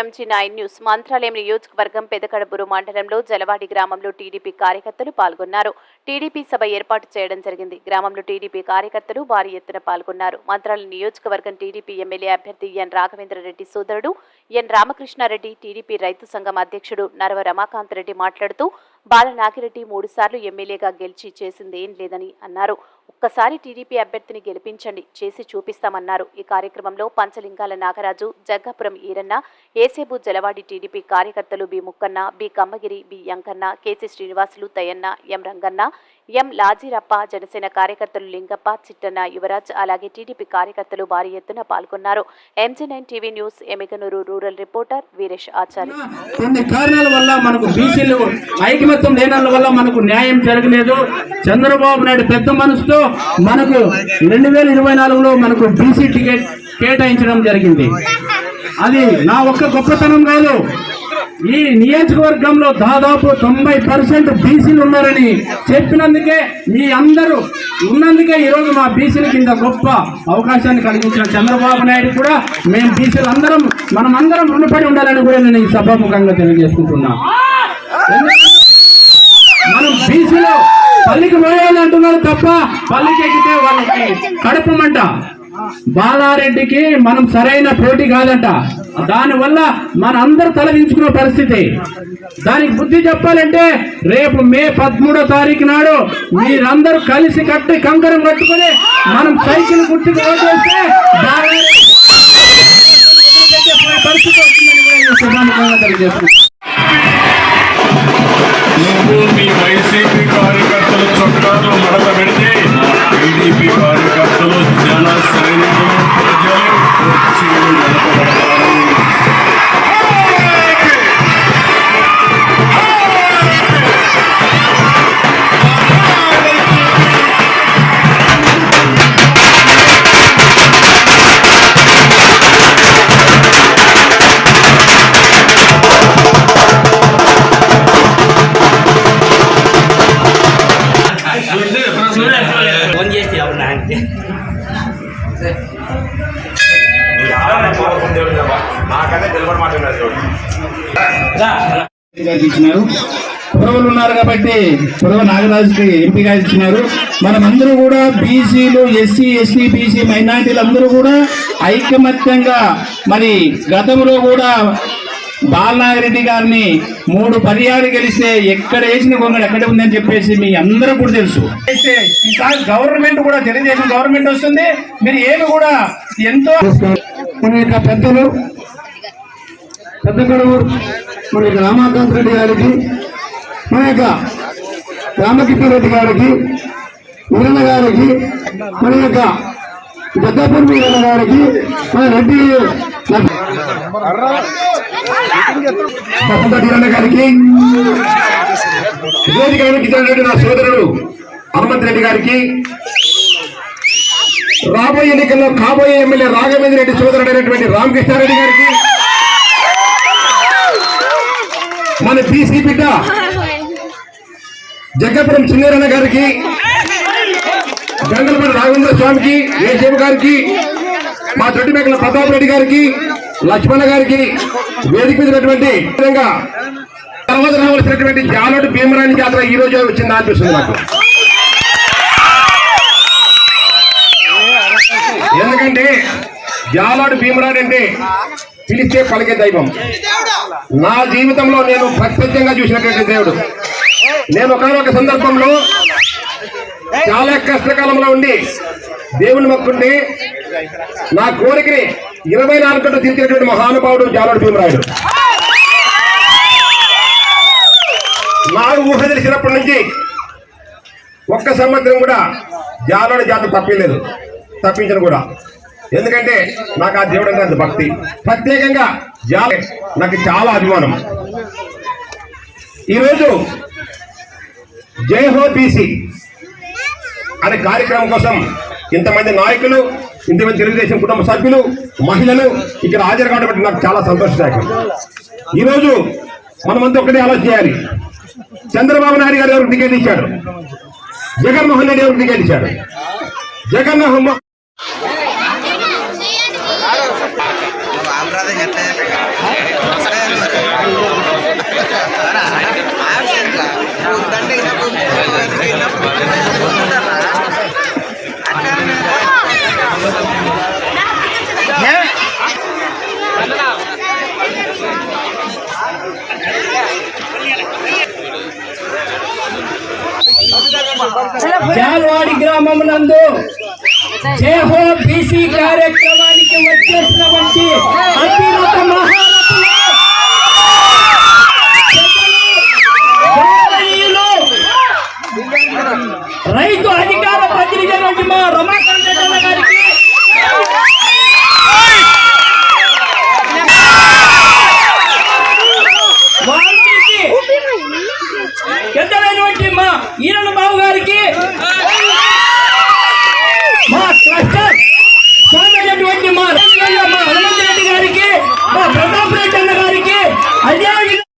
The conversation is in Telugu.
ఎంజీ నైన్ న్యూస్ మంత్రాలయం నియోజకవర్గం పెదకడబురు మండలంలో జలవాడి గ్రామంలో టీడీపీ కార్యకర్తలు పాల్గొన్నారు. టీడీపీ సభ ఏర్పాటు చేయడం జరిగింది. గ్రామంలో టీడీపీ కార్యకర్తలు భారీ ఎత్తున పాల్గొన్నారు. మంత్రాలయం నియోజకవర్గం టీడీపీ ఎమ్మెల్యే అభ్యర్థి ఎన్ రాఘవేంద్రరెడ్డి సోదరుడు ఎన్ రామకృష్ణారెడ్డి టీడీపీ రైతు సంఘం అధ్యక్షుడు నరవ రమాకాంత్ రెడ్డి మాట్లాడుతూ బాల నాగిరెడ్డి మూడుసార్లు ఎమ్మెల్యేగా గెలిచి చేసిందేం లేదని అన్నారు. ఒక్కసారి టీడీపీ అభ్యర్థిని గెలిపించండి చేసి చూపిస్తామన్నారు. ఈ కార్యక్రమంలో పంచలింగాల నాగరాజు జగ్గాపురం ఈరన్న ఏసేబు జలవాడి టీడీపీ కార్యకర్తలు B Mukkanna B Kammagiri B Yankanna K C Srinivasulu Tayanna M Ranganna M Lajirappa Janasena కార్యకర్తలు లింగప్ప చిట్టన్న యువరాజ్ అలాగే టీడీపీ కార్యకర్తలు భారీ ఎత్తున పాల్గొన్నారు. M G nine TV news Emmiganur rural reporter Veeresh Acharya కొన్ని కారణాల వల్ల మనకు బీసీలు ఐకమత్యం లేనందు వల్ల మనకు న్యాయం జరగలేదు. చంద్రబాబు నాయుడు పెద్ద మనసుతో మనకు రెండు వేల ఇరవై నాలుగులో మనకు బీసీ టికెట్ కేటాయించడం జరిగింది. అది నా ఒక్క గొప్పతనం కాదు. ఈ నియోజకవర్గంలో దాదాపు తొంభై పర్సెంట్ బీసీలు ఉన్నారని చెప్పినందుకే మీ అందరూ ఉన్నందుకే ఈరోజు మా బీసీల కింద గొప్ప అవకాశాన్ని కలిగించిన చంద్రబాబు నాయుడు కూడా మేము బీసీలు అందరం మనం అందరం రుణపడి ఉండాలని కూడా నేను ఈ సభాముఖంగా తెలియజేసుకుంటున్నా. మనం బీసీలో పల్లికి పోయాలి అంటున్నారు తప్ప పల్లికి ఎక్కితే వాళ్ళకి కడపమంట బాలారెడ్డికి మనం సరైన పోటీ కాదంట. దానివల్ల మన అందరు తలదించుకున్న పరిస్థితి. దానికి బుద్ధి చెప్పాలంటే రేపు మే పదమూడో తారీఖు నాడు మీరందరూ కలిసి కట్టి కంకరం కట్టుకుని మనం సైకిల్ గుర్తుకు ఓటేస్తే పరిస్థితి వస్తుందని తెలియజేస్తున్నాను నువ్వు మీ వైసీపీ కార్యకర్తలు చొక్కాలు మడత పెడితే టీడీపీ ಒಂದ್ ಎಷ್ಟು ಯಾವ ನಾಲ್ಕು ఎవరు ఇచ్చినారు. పురవలు ఉన్నారు కాబట్టి పురవ నాగరాజుకి ఎంపీగా ఇచ్చినారు. మనమందరూ కూడా బీసీలు ఎస్సీ ఎస్టీ బీసీ మైనార్టీలు అందరూ కూడా ఐకమత్యంగా మరి గతంలో కూడా బాలనాగిరెడ్డి గారిని మూడు పర్యాలు గెలిస్తే ఎక్కడ వేసిన కొంగడు ఎక్కడ ఉందని చెప్పేసి మీ అందరూ కూడా తెలుసు. అయితే ఈసారి గవర్నమెంట్ కూడా తెలుగుదేశం గవర్నమెంట్ వస్తుంది. మీరు ఏమి కూడా ఎంతో మన యొక్క పెద్దలు పెద్ద మన యొక్క రామాకాంత్ రెడ్డి గారికి మన యొక్క రామకృష్ణ రెడ్డి గారికి వీరన్న గారికి మన యొక్క జగ్గాపూర్ వీరన్న గారికి మన రెడ్డి వీరన్న గారికి వేదిక నా సోదరుడు హనుమంత్ రెడ్డి గారికి రాబోయే ఎన్నికల్లో కాబోయే ఎమ్మెల్యే రాఘవేంద్ర రెడ్డి సోదరుడైనటువంటి రామకృష్ణారెడ్డి గారికి మన బీసీ బిడ్డ జగ్గపురం చిన్నరన్న గారికి గంగలపల్లి రాఘవేంద్ర స్వామికి ఏసేపు గారికి మా దొడ్డి మేకల ప్రతాప్ రెడ్డి గారికి లక్ష్మణ గారికి వేదిక మీదటువంటి విధంగా తర్వాత రావాల్సినటువంటి జాలోటి భీమరాణి జాతర ఈ రోజు వచ్చిందా అనిపిస్తుంది నాకు. ఎందుకంటే జాలాడు భీమరాడు అంటే పిలిస్తే పలికే దైవం. నా జీవితంలో నేను ప్రత్యక్షంగా చూసినటువంటి దేవుడు. నేను ఒకనొక సందర్భంలో చాలా కష్టకాలంలో ఉండి దేవుని మొక్కుండి నా కోరికని ఇరవై నాలుగు గంటలు తీర్చినటువంటి మహానుభావుడు జాలాడు భీమరాయుడు. నాకు ఊహ తెలిసినప్పటి నుంచి ఒక్క సంవత్సరం కూడా జాలాడు జాతకు తప్పలేదు. తప్పించను కూడా. ఎందుకంటే నాకు ఆ దేవుడు అంటే అంత భక్తి. ప్రత్యేకంగా జాల నాకు చాలా అభిమానం. ఈరోజు జై బీసీ అనే కార్యక్రమం కోసం ఇంతమంది నాయకులు ఇంతమంది తెలుగుదేశం కుటుంబ సభ్యులు మహిళలు ఇక్కడ హాజరు కావడం నాకు చాలా సంతోషదాయకం. ఈరోజు మనమంతా ఒకటే ఆలోచన చేయాలి. చంద్రబాబు నాయుడు గారు ఎవరికి టికెట్ ఇచ్చాడు? జగన్మోహన్ రెడ్డి ఎవరికి టికెట్ ఇచ్చాడు? జగన్మోహన్ జాల్వాడి గ్రామం నందు జేహో బీసీ కార్యక్రమానికి వచ్చేసినటువంటి అతిరథ మహారథులు రైతు అధికార ప్రతినిధి మా రమాకాంత్ ఈరణ బాబు గారికి